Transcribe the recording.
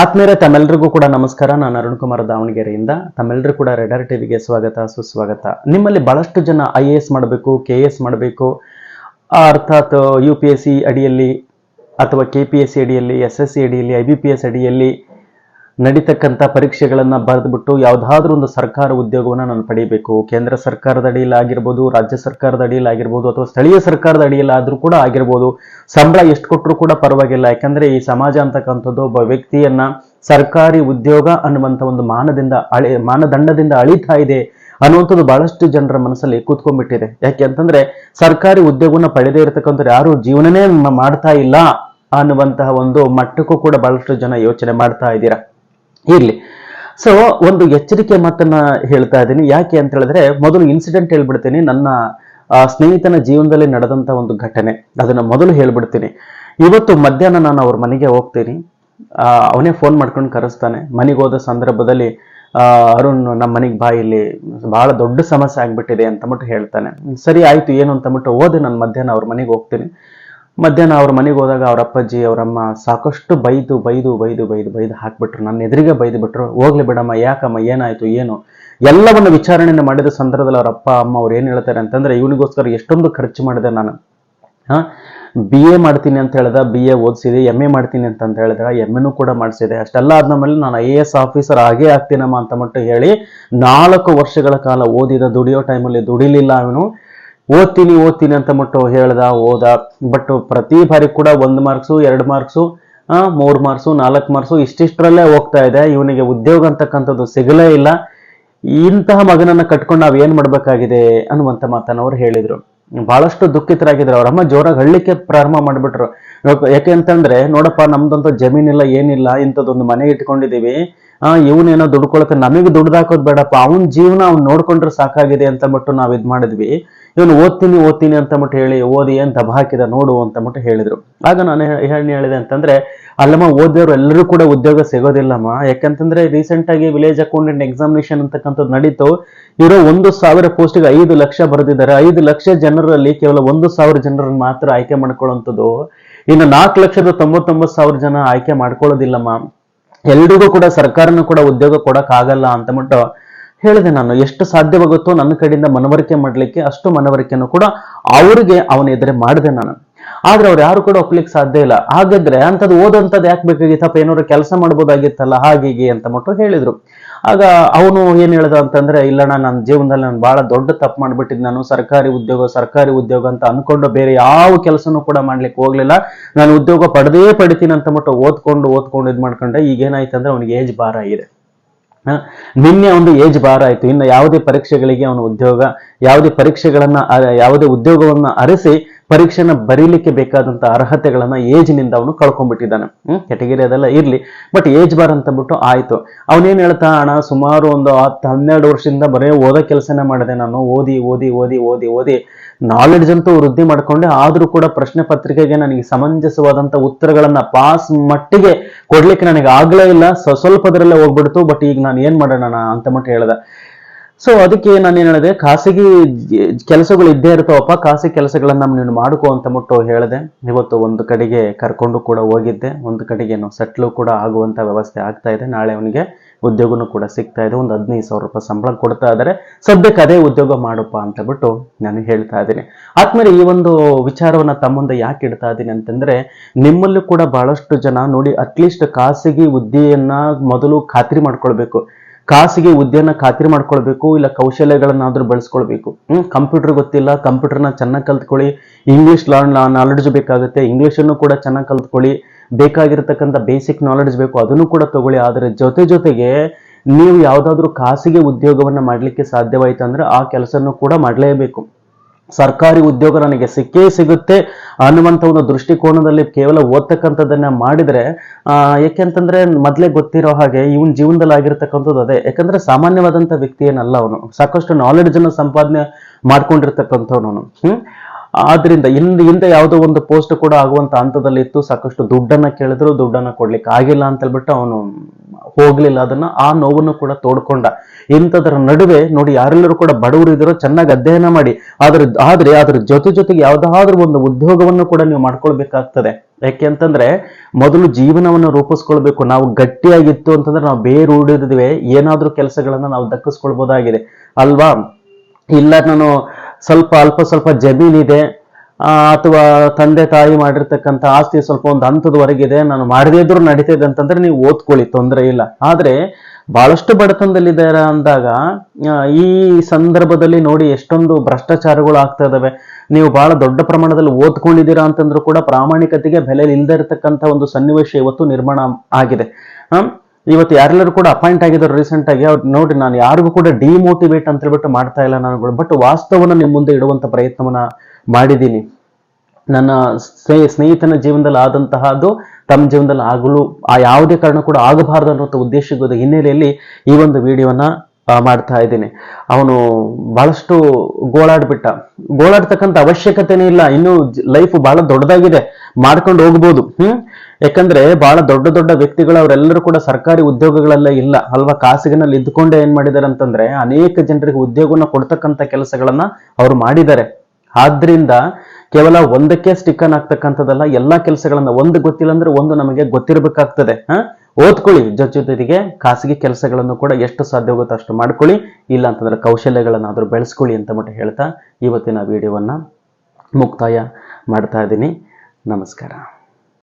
ಆತ್ಮೀಯರೇ ತಮ್ಮೆಲ್ಲರಿಗೂ ಕೂಡ ನಮಸ್ಕಾರ. ನಾನು ಅರುಣ್ ಕುಮಾರ್ ದಾವಣಗೆರೆಯಿಂದ. ತಮ್ಮೆಲ್ಲರೂ ಕೂಡ ರೆಡರ್ ಟಿವಿಗೆ ಸ್ವಾಗತ, ಸುಸ್ವಾಗತ. ನಿಮ್ಮಲ್ಲಿ ಬಹಳಷ್ಟು ಜನ ಐ ಎ ಎಸ್ ಮಾಡಬೇಕು ಕೆ ಎ ಎಸ್ ಮಾಡಬೇಕು. ಅರ್ಥಾತ್ ಯು ಪಿ ಎಸ್ ಸಿ ಅಡಿಯಲ್ಲಿ ಅಥವಾ ಕೆ ಪಿ ಎಸ್ ಸಿ ಅಡಿಯಲ್ಲಿ ಎಸ್ ಎಸ್ ಸಿ ಅಡಿಯಲ್ಲಿ ಐ ಬಿ ಪಿ ಎಸ್ ಅಡಿಯಲ್ಲಿ ನಡೀತಕ್ಕಂಥ ಪರೀಕ್ಷೆಗಳನ್ನು ಬರೆದುಬಿಟ್ಟು ಯಾವುದಾದ್ರೂ ಒಂದು ಸರ್ಕಾರ ಉದ್ಯೋಗವನ್ನು ನಾನು ಪಡಿಬೇಕು. ಕೇಂದ್ರ ಸರ್ಕಾರದ ಅಡಿಯಲ್ಲಿ ಆಗಿರ್ಬೋದು, ರಾಜ್ಯ ಸರ್ಕಾರದ ಅಡಿಯಲ್ಲಿ ಆಗಿರ್ಬೋದು, ಅಥವಾ ಸ್ಥಳೀಯ ಸರ್ಕಾರದ ಅಡಿಯಲ್ಲಿ ಆದರೂ ಕೂಡ ಆಗಿರ್ಬೋದು, ಸಂಬಳ ಎಷ್ಟು ಕೊಟ್ಟರು ಕೂಡ ಪರವಾಗಿಲ್ಲ. ಯಾಕಂದ್ರೆ ಈ ಸಮಾಜ ಅಂತಕ್ಕಂಥದ್ದು ಒಬ್ಬ ವ್ಯಕ್ತಿಯನ್ನ ಸರ್ಕಾರಿ ಉದ್ಯೋಗ ಅನ್ನುವಂಥ ಒಂದು ಮಾನದಿಂದ ಅಳಿ, ಮಾನದಂಡದಿಂದ ಅಳಿತಾ ಇದೆ ಅನ್ನುವಂಥದ್ದು ಬಹಳಷ್ಟು ಜನರ ಮನಸ್ಸಲ್ಲಿ ಕೂತ್ಕೊಂಡ್ಬಿಟ್ಟಿದೆ. ಯಾಕೆ ಅಂತಂದ್ರೆ ಸರ್ಕಾರಿ ಉದ್ಯೋಗವನ್ನು ಪಡೆದೇ ಇರತಕ್ಕಂಥವ್ರು ಯಾರು ಜೀವನನೇ ಮಾಡ್ತಾ ಇಲ್ಲ ಅನ್ನುವಂತಹ ಒಂದು ಮಟ್ಟಕ್ಕೂ ಕೂಡ ಬಹಳಷ್ಟು ಜನ ಯೋಚನೆ ಮಾಡ್ತಾ ಇದ್ದೀರಾ. ಇರ್ಲಿ. ಸೊ ಒಂದು ಎಚ್ಚರಿಕೆ ಮಾತನ್ನ ಹೇಳ್ತಾ ಇದ್ದೀನಿ. ಯಾಕೆ ಅಂತ ಹೇಳಿದ್ರೆ, ಮೊದಲು ಇನ್ಸಿಡೆಂಟ್ ಹೇಳ್ಬಿಡ್ತೀನಿ. ನನ್ನ ಸ್ನೇಹಿತನ ಜೀವನದಲ್ಲಿ ನಡೆದಂತ ಒಂದು ಘಟನೆ. ಅದನ್ನ ಮೊದಲು ಹೇಳ್ಬಿಡ್ತೀನಿ. ಇವತ್ತು ಮಧ್ಯಾಹ್ನ ನಾನು ಅವ್ರ ಮನೆಗೆ ಹೋಗ್ತೀನಿ. ಅವನೇ ಫೋನ್ ಮಾಡ್ಕೊಂಡು ಕರೆಸ್ತಾನೆ. ಮನೆಗೆ ಹೋದ ಸಂದರ್ಭದಲ್ಲಿ ಅರುಣ್ ನಮ್ಮ ಮನೆಗೆ ಬಾ ಇಲ್ಲಿ. ಬಹಳ ದೊಡ್ಡ ಸಮಸ್ಯೆ ಆಗ್ಬಿಟ್ಟಿದೆ ಅಂತಬಿಟ್ಟು ಹೇಳ್ತಾನೆ. ಸರಿ, ಆಯ್ತು, ಏನು ಅಂತಬಿಟ್ಟು ಹೋದೆ ನಾನು ಮಧ್ಯಾಹ್ನ ಅವ್ರ ಮನೆಗೆ ಹೋಗ್ತೀನಿ. ಮಧ್ಯಾಹ್ನ ಅವ್ರ ಮನೆಗೆ ಹೋದಾಗ ಅವ್ರ ಅಪ್ಪಾಜಿ ಅವರಮ್ಮ ಸಾಕಷ್ಟು ಬೈದು ಬೈದು ಬೈದು ಬೈದು ಬೈದು ಹಾಕ್ಬಿಟ್ರು. ನನ್ನ ಎದುರಿಗೆ ಬೈದು ಬಿಟ್ರು. ಹೋಗ್ಲಿ ಬಿಡಮ್ಮ, ಯಾಕಮ್ಮ, ಏನಾಯ್ತು, ಏನು? ಎಲ್ಲವನ್ನು ವಿಚಾರಣೆಯನ್ನು ಮಾಡಿದ ಸಂದರ್ಭದಲ್ಲಿ ಅವ್ರ ಅಪ್ಪ, ಅಮ್ಮ ಅವ್ರು ಏನು ಹೇಳ್ತಾರೆ ಅಂತಂದ್ರೆ, ಇವನಿಗೋಸ್ಕರ ಎಷ್ಟೊಂದು ಖರ್ಚು ಮಾಡಿದೆ ನಾನು. ಹಾ? ಬಿ ಎ ಮಾಡ್ತೀನಿ ಅಂತ ಹೇಳ್ದ, ಬಿ ಎ ಓದಿಸಿದೆ ಎಂ ಎ ಮಾಡ್ತೀನಿ ಅಂತ ಹೇಳಿದ ಎಂ ಎನೂ ಕೂಡ ಮಾಡಿಸಿದೆ. ಅಷ್ಟೆಲ್ಲ ಆದಮೇಲೆ ಮೇಲೆ ನಾನು ಐ ಎ ಎಸ್ ಆಫೀಸರ್ ಆಗೇ ಆಗ್ತೀನಮ್ಮ ಅಂತ ಮಟ್ಟು ಹೇಳಿ ನಾಲ್ಕು ವರ್ಷಗಳ ಕಾಲ ಓದಿದ ದುಡಿಯೋ ಟೈಮಲ್ಲಿ ದುಡಿಲಿಲ್ಲ ಅವನು. ಓದ್ತೀನಿ ಓದ್ತೀನಿ ಅಂತ ಮಟ್ಟು ಹೇಳ್ದ, ಓದ. ಬಟ್ ಪ್ರತಿ ಬಾರಿ ಕೂಡ ಒಂದು ಮಾರ್ಕ್ಸು ಎರಡು ಮಾರ್ಕ್ಸು ಮೂರು ಮಾರ್ಕ್ಸು ನಾಲ್ಕು ಮಾರ್ಕ್ಸು ಇಷ್ಟಿಷ್ಟರಲ್ಲೇ ಹೋಗ್ತಾ ಇದೆ. ಇವನಿಗೆ ಉದ್ಯೋಗ ಅಂತಕ್ಕಂಥದ್ದು ಸಿಗಲೇ ಇಲ್ಲ. ಇಂತಹ ಮಗನನ್ನ ಕಟ್ಕೊಂಡು ನಾವು ಏನು ಮಾಡಬೇಕಾಗಿದೆ ಅನ್ನುವಂಥ ಮಾತನ್ನ ಅವರು ಹೇಳಿದರು. ಬಹಳಷ್ಟು ದುಃಖಿತರಾಗಿದ್ರು. ಅವರಮ್ಮ ಜೋರಾಗಿ ಹಳ್ಳಿಕ್ಕೆ ಪ್ರಾರಂಭ ಮಾಡಿಬಿಟ್ರು. ಯಾಕೆ- ಅಂತಂದ್ರೆ, ನೋಡಪ್ಪ, ನಮ್ದಂತ ಜಮೀನಿಲ್ಲ, ಏನಿಲ್ಲ, ಇಂಥದ್ದೊಂದು ಮನೆ ಇಟ್ಕೊಂಡಿದ್ದೀವಿ ಆ, ಇವನೇನೋ ದುಡ್ಕೊಳಕ್ಕೆ ನಮಗೆ ದುಡ್ದು ಹಾಕೋದ್ ಬೇಡಪ್ಪ. ಅವನ ಜೀವನ ಅವ್ನು ನೋಡ್ಕೊಂಡ್ರೆ ಸಾಕಾಗಿದೆ ಅಂತ ಬಿಟ್ಟು ನಾವು ಇದು ಮಾಡಿದ್ವಿ. ಇವನು ಓದ್ತೀನಿ ಓದ್ತೀನಿ ಅಂತ ಮಟ್ಟು ಹೇಳಿ ಓದಿ ಏನ್ ದಬ ಹಾಕಿದ ನೋಡು ಅಂತ ಮಟ್ಟು ಹೇಳಿದ್ರು. ಆಗ ನಾನು ಏನು ಹೇಳಿದೆ ಅಂತಂದ್ರೆ, ಅಲ್ಲಮ್ಮ ಓದಿದವರು ಎಲ್ಲರೂ ಕೂಡ ಉದ್ಯೋಗ ಸಿಗೋದಿಲ್ಲಮ್ಮ. ಯಾಕಂತಂದ್ರೆ ರೀಸೆಂಟ್ ಆಗಿ ವಿಲೇಜ್ ಅಕೌಂಟೆಂಟ್ ಎಕ್ಸಾಮಿನೇಷನ್ ಅಂತಕ್ಕಂಥದ್ದು ನಡೀತು. ಇರೋ ಒಂದು ಸಾವಿರ ಪೋಸ್ಟ್ಗೆ ಐದು ಲಕ್ಷ ಬರೆದಿದ್ದಾರೆ. ಐದು ಲಕ್ಷ ಜನರಲ್ಲಿ ಕೇವಲ ಒಂದು ಸಾವಿರ ಜನರನ್ನು ಮಾತ್ರ ಆಯ್ಕೆ ಮಾಡ್ಕೊಳ್ಳುವಂಥದ್ದು. ಇನ್ನು ನಾಲ್ಕು ಲಕ್ಷದ ತೊಂಬತ್ತೊಂಬತ್ತು ಸಾವಿರ ಜನ ಆಯ್ಕೆ ಮಾಡ್ಕೊಳ್ಳೋದಿಲ್ಲಮ್ಮ. ಎಲ್ರಿಗೂ ಕೂಡ ಸರ್ಕಾರನೂ ಕೂಡ ಉದ್ಯೋಗ ಕೊಡಕ್ ಆಗಲ್ಲ ಅಂತಬಿಟ್ಟು ಹೇಳಿದೆ ನಾನು, ಎಷ್ಟು ಸಾಧ್ಯವಾಗುತ್ತೋ ನನ್ನ ಕಡೆಯಿಂದ ಮನವರಿಕೆ ಮಾಡಲಿಕ್ಕೆ ಅಷ್ಟು ಮನವರಿಕೆಯನ್ನು ಕೂಡ ಅವರಿಗೆ ಅವನ ಎದುರೆ ಮಾಡಿದೆ ನಾನು. ಆದ್ರೆ ಅವ್ರು ಯಾರು ಕೂಡ ಒಪ್ಲಿಕ್ಕೆ ಸಾಧ್ಯ ಇಲ್ಲ. ಹಾಗಾದ್ರೆ ಅಂಥದ್ದು ಓದಂಥದ್ದು ಯಾಕೆ ಬೇಕಾಗಿತ್ತಪ್ಪ ಏನಾದ್ರು ಕೆಲಸ ಮಾಡ್ಬೋದಾಗಿತ್ತಲ್ಲ, ಹಾಗೆ ಅಂತ ಮಟ್ಟು ಹೇಳಿದ್ರು. ಆಗ ಅವನು ಏನ್ ಹೇಳ್ದ ಅಂತಂದ್ರೆ ಇಲ್ಲಣ್ಣ ನನ್ನ ಜೀವನದಲ್ಲಿ ನಾನು ಬಹಳ ದೊಡ್ಡ ತಪ್ಪು ಮಾಡ್ಬಿಟ್ಟಿದ್ ನಾನು, ಸರ್ಕಾರಿ ಉದ್ಯೋಗ ಸರ್ಕಾರಿ ಉದ್ಯೋಗ ಅಂತ ಅನ್ಕೊಂಡು ಬೇರೆ ಯಾವ ಕೆಲಸನೂ ಕೂಡ ಮಾಡ್ಲಿಕ್ಕೆ ಹೋಗ್ಲಿಲ್ಲ. ನಾನು ಉದ್ಯೋಗ ಪಡೆದೇ ಪಡಿತೀನಿ ಅಂತ ಮಟ್ಟು ಓದ್ಕೊಂಡು ಓದ್ಕೊಂಡು ಇದ್ ಮಾಡ್ಕೊಂಡೆ. ಈಗ ಏನಾಯ್ತು ಅಂದ್ರೆ ಅವನಿಗೆ ಏಜ್ ಭಾರ ಆಗಿದೆ? ನಿನ್ನೆ ಒಂದು ಏಜ್ ಬಾರ್ ಆಯಿತು. ಇನ್ನು ಯಾವುದೇ ಪರೀಕ್ಷೆಗಳಿಗೆ ಅವನು ಉದ್ಯೋಗ, ಯಾವುದೇ ಪರೀಕ್ಷೆಗಳನ್ನ ಯಾವುದೇ ಉದ್ಯೋಗವನ್ನ ಅರಸಿ ಪರೀಕ್ಷೆನ ಬರೀಲಿಕ್ಕೆ ಬೇಕಾದಂತ ಅರ್ಹತೆಗಳನ್ನ ಏಜ್ನಿಂದ ಅವನು ಕಳ್ಕೊಂಡ್ಬಿಟ್ಟಿದ್ದಾನೆ. ಹ್ಮ್ ಕೆಟಗಿರಿ ಅದೆಲ್ಲ ಇರ್ಲಿ. ಬಟ್ ಏಜ್ ಬಾರ್ ಅಂತ ಆಯ್ತು. ಅವನೇನ್ ಹೇಳ್ತಾ, ಅಣ್ಣ, ಸುಮಾರು ಒಂದು ಹತ್ತು ಹನ್ನೆರಡು ವರ್ಷದಿಂದ ಬರೀ ಓದೋ ಕೆಲಸನೇ ಮಾಡಿದೆ ನಾನು. ಓದಿ ಓದಿ ಓದಿ ಓದಿ ಓದಿ ನಾಲೆಡ್ಜ್ ಅಂತೂ ವೃದ್ಧಿ ಮಾಡಿಕೊಂಡೆ, ಆದರೂ ಕೂಡ ಪ್ರಶ್ನೆ ಪತ್ರಿಕೆಗೆ ನನಗೆ ಸಮಂಜಸವಾದಂಥ ಉತ್ತರಗಳನ್ನು ಪಾಸ್ ಮಟ್ಟಿಗೆ ಕೊಡ್ಲಿಕ್ಕೆ ನನಗೆ ಆಗಲೇ ಇಲ್ಲ. ಸ್ವ- ಸ್ವಲ್ಪದರಲ್ಲೇ ಹೋಗ್ಬಿಡ್ತು ಬಟ್ ಈಗ ನಾನು ಏನು ಮಾಡೋಣ ಅಂತ ಮಟ್ಟ ಹೇಳ್ದೆ. ಸೊ ಅದಕ್ಕೆ ನಾನು ಏನು ಹೇಳಿದೆ, ಖಾಸಗಿ ಕೆಲಸಗಳು ಇದ್ದೇ ಇರ್ತಾವಪ್ಪ, ಖಾಸಗಿ ಕೆಲಸಗಳನ್ನ ನೀನು ಮಾಡ್ಕೋ ಅಂತ ಮುಟ್ಟು ಹೇಳಿದೆ. ಇವತ್ತು ಒಂದು ಕಡೆಗೆ ಕರ್ಕೊಂಡು ಕೂಡ ಹೋಗಿದ್ದೆ, ಒಂದು ಕಡೆಗೆ ನಾವು ಸೆಟ್ಲು ಕೂಡ ಆಗುವಂಥ ವ್ಯವಸ್ಥೆ ಆಗ್ತಾ ಇದೆ. ನಾಳೆ ಅವನಿಗೆ ಉದ್ಯೋಗನೂ ಕೂಡ ಸಿಗ್ತಾ ಇದೆ. ಒಂದು ಹದಿನೈದು ಸಾವಿರ ರೂಪಾಯಿ ಸಂಬಳ ಕೊಡ್ತಾ ಇದ್ದಾರೆ. ಸದ್ಯಕ್ಕೆ ಅದೇ ಉದ್ಯೋಗ ಮಾಡಪ್ಪ ಅಂತ ಬಿಟ್ಟು ನಾನು ಹೇಳ್ತಾ ಇದ್ದೀನಿ. ಆದ್ಮೇಲೆ ಈ ಒಂದು ವಿಚಾರವನ್ನ ತಮ್ಮೊಂದು ಯಾಕೆ ಇಡ್ತಾ ಇದ್ದೀನಿ ಅಂತಂದ್ರೆ, ನಿಮ್ಮಲ್ಲೂ ಕೂಡ ಬಹಳಷ್ಟು ಜನ ನೋಡಿ ಅಟ್ಲೀಸ್ಟ್ ಖಾಸಗಿ ಹುದ್ದೆಯನ್ನ ಮೊದಲು ಖಾತ್ರಿ ಮಾಡ್ಕೊಳ್ಬೇಕು. ಖಾಸಗಿ ಹುದ್ದೆಯನ್ನ ಖಾತ್ರಿ ಮಾಡ್ಕೊಳ್ಬೇಕು, ಇಲ್ಲ ಕೌಶಲ್ಯಗಳನ್ನಾದ್ರೂ ಬಳಸ್ಕೊಳ್ಬೇಕು. ಹ್ಮ್, ಕಂಪ್ಯೂಟರ್ ಗೊತ್ತಿಲ್ಲ, ಕಂಪ್ಯೂಟರ್ನ ಚೆನ್ನಾಗಿ ಕಲ್ತ್ಕೊಳ್ಳಿ. ಇಂಗ್ಲಿಷ್ ನಾಲೆಡ್ಜ್ ಬೇಕಾಗುತ್ತೆ. ಇಂಗ್ಲೀಷನ್ನು ಕೂಡ ಚೆನ್ನಾಗಿ ಕಲ್ತ್ಕೊಳ್ಳಿ. ಬೇಕಾಗಿರ್ತಕ್ಕಂಥ ಬೇಸಿಕ್ ನಾಲೆಡ್ಜ್ ಬೇಕು, ಅದನ್ನು ಕೂಡ ತಗೊಳ್ಳಿ. ಆದರೆ ಜೊತೆ ಜೊತೆಗೆ ನೀವು ಯಾವುದಾದ್ರೂ ಖಾಸಗಿ ಉದ್ಯೋಗವನ್ನ ಮಾಡ್ಲಿಕ್ಕೆ ಸಾಧ್ಯವಾಯಿತು ಅಂದರೆ ಆ ಕೆಲಸನೂ ಕೂಡ ಮಾಡಲೇಬೇಕು. ಸರ್ಕಾರಿ ಉದ್ಯೋಗ ನನಗೆ ಸಿಕ್ಕೇ ಸಿಗುತ್ತೆ ಅನ್ನುವಂಥ ಒಂದು ದೃಷ್ಟಿಕೋನದಲ್ಲಿ ಕೇವಲ ಓದ್ತಕ್ಕಂಥದ್ದನ್ನ ಮಾಡಿದ್ರೆ, ಆ ಯಾಕೆಂತಂದ್ರೆ ಮೊದಲೇ ಗೊತ್ತಿರೋ ಹಾಗೆ ಇವನ್ ಜೀವನದಲ್ಲಿ ಆಗಿರ್ತಕ್ಕಂಥದ್ದು ಅದೇ. ಯಾಕಂದ್ರೆ ಸಾಮಾನ್ಯವಾದಂಥ ವ್ಯಕ್ತಿ ಏನಲ್ಲ ಅವನು. ಸಾಕಷ್ಟು ನಾಲೆಡ್ಜ್ ಅನ್ನು ಸಂಪಾದನೆ ಮಾಡ್ಕೊಂಡಿರ್ತಕ್ಕಂಥವನು ಹ್ಮ್? ಆದ್ರಿಂದ ಹಿಂದೆ ಹಿಂದೆ ಯಾವುದೋ ಒಂದು ಪೋಸ್ಟ್ ಕೂಡ ಆಗುವಂತ ಹಂತದಲ್ಲಿ ಇತ್ತು. ಸಾಕಷ್ಟು ದುಡ್ಡನ್ನ ಕೇಳಿದ್ರು, ದುಡ್ಡನ್ನ ಕೊಡ್ಲಿಕ್ಕೆ ಆಗಿಲ್ಲ ಅಂತ ಹೇಳ್ಬಿಟ್ಟು ಅವನು ಹೋಗ್ಲಿಲ್ಲ. ಅದನ್ನ ಆ ನೋವನ್ನು ಕೂಡ ತೋಡ್ಕೊಂಡ. ಇಂಥದ್ರ ನಡುವೆ ನೋಡಿ ಯಾರೆಲ್ಲರೂ ಕೂಡ ಬಡವರು ಇದ್ರೋ ಚೆನ್ನಾಗಿ ಅಧ್ಯಯನ ಮಾಡಿ. ಆದ್ರೆ ಆದ್ರೆ ಅದ್ರ ಜೊತೆ ಜೊತೆಗೆ ಯಾವ್ದಾದ್ರೂ ಒಂದು ಉದ್ಯೋಗವನ್ನು ಕೂಡ ನೀವು ಮಾಡ್ಕೊಳ್ಬೇಕಾಗ್ತದೆ. ಯಾಕೆ ಅಂತಂದ್ರೆ ಮೊದಲು ಜೀವನವನ್ನು ರೂಪಿಸ್ಕೊಳ್ಬೇಕು. ನಾವು ಗಟ್ಟಿಯಾಗಿತ್ತು ಅಂತಂದ್ರೆ ನಾವು ಬೇರೂಡಿದ್ವಿ ಏನಾದ್ರೂ ಕೆಲಸಗಳನ್ನ ನಾವು ದಕ್ಕಿಸ್ಕೊಳ್ಬಹುದಾಗಿದೆ ಅಲ್ವಾ? ಇಲ್ಲ ನಾನು ಸ್ವಲ್ಪ ಅಲ್ಪ ಸ್ವಲ್ಪ ಜಮೀನಿದೆ ಅಥವಾ ತಂದೆ ತಾಯಿ ಮಾಡಿರ್ತಕ್ಕಂಥ ಆಸ್ತಿ ಸ್ವಲ್ಪ ಒಂದು ಹಂತದವರೆಗಿದೆ ನಾನು ಮಾಡದೇ ಇದ್ರೂ ನಡೀತಿದೆ ಅಂತಂದ್ರೆ ನೀವು ಓದ್ಕೊಳ್ಳಿ, ತೊಂದರೆ ಇಲ್ಲ. ಆದರೆ ಬಹಳಷ್ಟು ಬಡತನದಲ್ಲಿದ್ದಾರೆ ಅಂದಾಗ ಈ ಸಂದರ್ಭದಲ್ಲಿ ನೋಡಿ ಎಷ್ಟೊಂದು ಭ್ರಷ್ಟಾಚಾರಗಳು ಆಗ್ತಾ ಇದಾವೆ. ನೀವು ಬಹಳ ದೊಡ್ಡ ಪ್ರಮಾಣದಲ್ಲಿ ಓದ್ಕೊಂಡಿದ್ದೀರಾ ಅಂತಂದ್ರೂ ಕೂಡ ಪ್ರಾಮಾಣಿಕತೆಗೆ ಬೆಲೆ ಇಲ್ಲದೆ ಇರತಕ್ಕಂಥ ಒಂದು ಸನ್ನಿವೇಶ ಇವತ್ತು ನಿರ್ಮಾಣ ಆಗಿದೆ. ಇವತ್ತು ಯಾರೆಲ್ಲರೂ ಕೂಡ ಅಪಾಯಿಂಟ್ ಆಗಿದ್ದಾರೆ ರೀಸೆಂಟ್ ಆಗಿ, ಅವ್ರು ನೋಡಿ ನಾನು ಯಾರಿಗೂ ಕೂಡ ಡಿಮೋಟಿವೇಟ್ ಅಂತ ಹೇಳ್ಬಿಟ್ಟು ಮಾಡ್ತಾ ಇಲ್ಲ ನಾನು ಬಟ್ ವಾಸ್ತವನ ನಿಮ್ಮ ಮುಂದೆ ಇಡುವಂತ ಪ್ರಯತ್ನವನ್ನ ಮಾಡಿದ್ದೀನಿ. ನನ್ನ ಸ್ನೇಹ ಸ್ನೇಹಿತನ ಜೀವನದಲ್ಲಿ ಆದಂತಹ ಅದು ತಮ್ಮ ಜೀವನದಲ್ಲಿ ಆಗಲು, ಆ ಯಾವುದೇ ಕಾರಣ ಕೂಡ ಆಗಬಾರದು ಅನ್ನೋ ಉದ್ದೇಶದ ಹಿನ್ನೆಲೆಯಲ್ಲಿ ಈ ಒಂದು ವಿಡಿಯೋನ ಮಾಡ್ತಾ ಇದ್ದೀನಿ. ಅವನು ಬಹಳಷ್ಟು ಗೋಳಾಡ್ಬಿಟ್ಟ. ಗೋಳಾಡ್ತಕ್ಕಂತ ಅವಶ್ಯಕತೆನೇ ಇಲ್ಲ. ಇನ್ನು ಲೈಫ್ ಬಹಳ ದೊಡ್ಡದಾಗಿದೆ. ಮಾಡ್ಕೊಂಡು ಹೋಗ್ಬೋದು. ಹ್ಮ್? ಯಾಕಂದ್ರೆ ಬಹಳ ದೊಡ್ಡ ದೊಡ್ಡ ವ್ಯಕ್ತಿಗಳು ಅವರೆಲ್ಲರೂ ಕೂಡ ಸರ್ಕಾರಿ ಉದ್ಯೋಗಗಳಲ್ಲೇ ಇಲ್ಲ. ಅಲ್ವಾ? ಖಾಸಗಿನಲ್ಲಿ ಇದ್ದುಕೊಂಡೇ ಏನ್ ಮಾಡಿದ್ದಾರೆ ಅಂತಂದ್ರೆ ಅನೇಕ ಜನರಿಗೆ ಉದ್ಯೋಗವನ್ನ ಕೊಡ್ತಕ್ಕಂಥ ಕೆಲಸಗಳನ್ನ ಅವ್ರು ಮಾಡಿದ್ದಾರೆ. ಆದ್ರಿಂದ ಕೇವಲ ಒಂದಕ್ಕೆ ಸ್ಟಿಕ್ಕನ್ ಆಗ್ತಕ್ಕಂಥದ್ದಲ್ಲ ಎಲ್ಲಾ ಕೆಲಸಗಳನ್ನ, ಒಂದು ಗೊತ್ತಿಲ್ಲ ಅಂದ್ರೆ ಒಂದು ನಮಗೆ ಗೊತ್ತಿರಬೇಕಾಗ್ತದೆ. ಹ? ಓದ್ಕೊಳ್ಳಿ ಜೊತೆ ಜೊತೆಗೆ ಖಾಸಗಿ ಕೆಲಸಗಳನ್ನು ಕೂಡ ಎಷ್ಟು ಸಾಧ್ಯ ಹೋಗುತ್ತೋ ಅಷ್ಟು ಮಾಡ್ಕೊಳ್ಳಿ. ಇಲ್ಲ ಅಂತಂದ್ರೆ ಕೌಶಲ್ಯಗಳನ್ನಾದರೂ ಬೆಳೆಸ್ಕೊಳ್ಳಿ ಅಂತ ಮಟ್ಟ ಹೇಳ್ತಾ ಇವತ್ತಿನ ವಿಡಿಯೋವನ್ನು ಮುಕ್ತಾಯ ಮಾಡ್ತಾ ಇದ್ದೀನಿ. ನಮಸ್ಕಾರ.